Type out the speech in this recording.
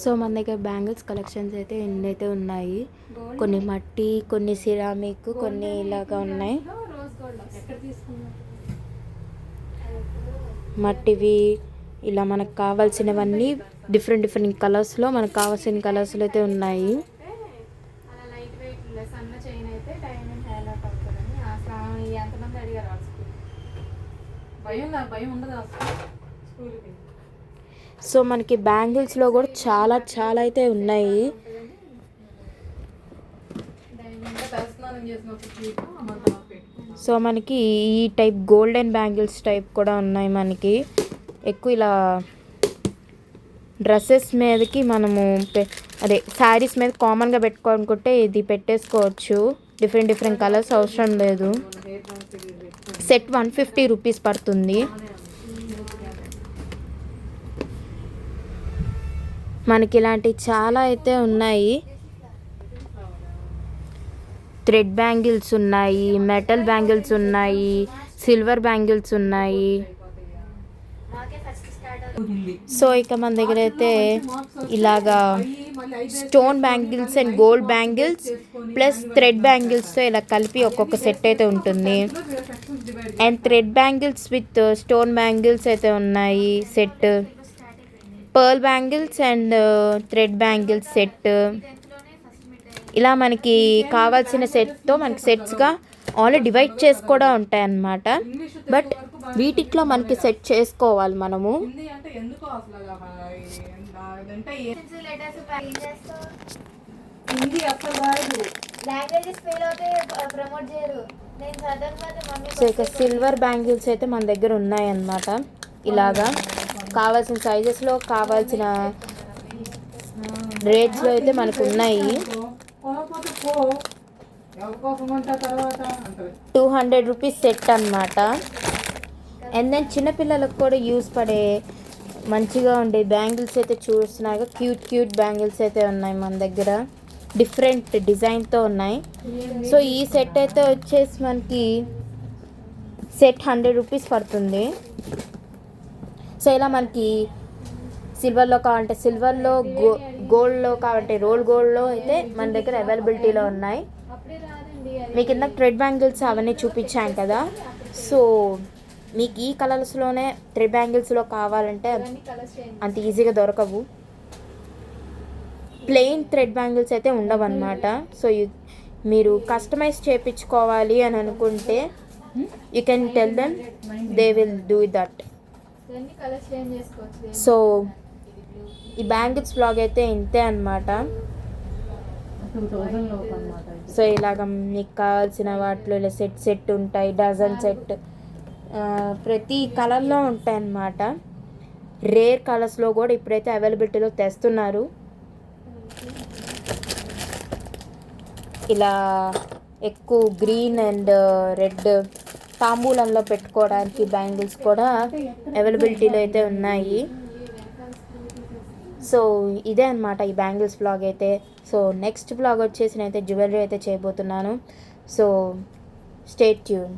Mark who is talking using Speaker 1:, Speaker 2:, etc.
Speaker 1: So మన దగ్గర bangles collections అయితే ఎన్ని అయితే ఉన్నాయి? కొన్ని మట్టి కొన్ని సిరామిక్ కొన్ని ఇలాగా ఉన్నాయి. మట్టివి ఇలా మనకు కావాల్సినవన్నీ డిఫరెంట్ డిఫరెంట్ కలర్స్లో మనకు కావాల్సిన కలర్స్లో అయితే ఉన్నాయి.
Speaker 2: భయం భయం ఉండదు స్కూల్కి.
Speaker 1: సో మనకి బ్యాంగిల్స్లో కూడా చాలా చాలా అయితే ఉన్నాయి. సో మనకి ఈ టైప్ గోల్డెన్ బ్యాంగిల్స్ టైప్ కూడా ఉన్నాయి మనకి. ఎక్కువ ఇలా డ్రెస్సెస్ మీదకి మనము అదే శారీస్ మీద కామన్గా పెట్టుకోనుకుంటే ఇది పెట్టేసుకోవచ్చు. డిఫరెంట్ డిఫరెంట్ కలర్స్ అవసరం లేదు. సెట్ వన్ ఫిఫ్టీ రూపీస్ పడుతుంది. మనకి ఇలాంటి చాలా అయితే ఉన్నాయి. థ్రెడ్ బ్యాంగిల్స్ ఉన్నాయి మెటల్ బ్యాంగిల్స్ ఉన్నాయి సిల్వర్ బ్యాంగిల్స్ ఉన్నాయి. సో ఇక మన దగ్గర అయితే ఇలాగా stone bangles and gold bangles plus thread బ్యాంగిల్స్తో ఇలా కలిపి ఒక్కొక్క సెట్ అయితే ఉంటుంది. And thread bangles with stone bangles అయితే ఉన్నాయి set. Pearl bangles and thread bangles set. ఇలా మనకి కావాల్సిన సెట్తో మనకి సెట్స్గా ఆల్రెడీ డివైడ్ చేసి కూడా ఉంటాయి అన్నమాట
Speaker 2: ఇంగ్లీష్
Speaker 1: బట్ వీటిట్లో మనకి సెట్ చేసుకోవాలి మనము. సో ఇక సిల్వర్ బ్యాంగిల్స్ అయితే మన దగ్గర ఉన్నాయన్నమాట. ఇలాగా. కావాల్సిన సైజెస్లో కావాల్సిన రేట్స్లో అయితే మనకు ఉన్నాయి. టూ హండ్రెడ్ రూపీస్ సెట్ అన్నమాట. అండ్ దెన్ చిన్నపిల్లలకు కూడా యూస్ పడే మంచిగా ఉండే బ్యాంగిల్స్ అయితే చూస్తున్నాగా క్యూట్ క్యూట్ బ్యాంగిల్స్ అయితే ఉన్నాయి మన దగ్గర. డిఫరెంట్ డిజైన్తో ఉన్నాయి. సో ఈ సెట్ అయితే వచ్చేసి మనకి సెట్ హండ్రెడ్ రూపీస్ పడుతుంది. సో ఇలా మనకి సిల్వర్లో కావాలంటే సిల్వర్లో గో గోల్డ్లో కావాలంటే రోల్ గోల్డ్లో అయితే మన దగ్గర అవైలబిలిటీలో ఉన్నాయి. మీకు కింద థ్రెడ్ బ్యాంగిల్స్ అవన్నీ చూపించాను కదా. సో మీకు ఈ కలర్స్లోనే థ్రెడ్ బ్యాంగిల్స్లో కావాలంటే అంత ఈజీగా దొరకవు. ప్లెయిన్ థ్రెడ్ బ్యాంగిల్స్ అయితే ఉండవు అనమాట సో యు- మీరు కస్టమైజ్ చేయించుకోవాలి అని అనుకుంటే you can tell them they will do that. So ఈ బ్యాంగిల్స్ బ్లాగ్ అయితే ఇంతే
Speaker 2: అనమాట
Speaker 1: సో ఇలాగ మీకు కావాల్సిన వాటిలో ఇలా సెట్ సెట్ ఉంటాయి డజన్ సెట్ ప్రతి కలర్లో ఉంటాయి అన్నమాట. రేర్ కలర్స్లో కూడా ఇప్పుడైతే అవైలబిలిటీలో తెస్తున్నారు. ఇలా ఎక్కువ గ్రీన్ అండ్ రెడ్ తాంబూలంలో పెట్టుకోవడానికి బ్యాంగిల్స్ కూడా అవైలబిలిటీలో అయితే ఉన్నాయి. సో ఇదే అనమాట ఈ బ్యాంగిల్స్ బ్లాగ్ అయితే. సో నెక్స్ట్ బ్లాగ్ వచ్చేసి నేనైతే జ్యువెలరీ అయితే చేయబోతున్నాను. So stay tuned.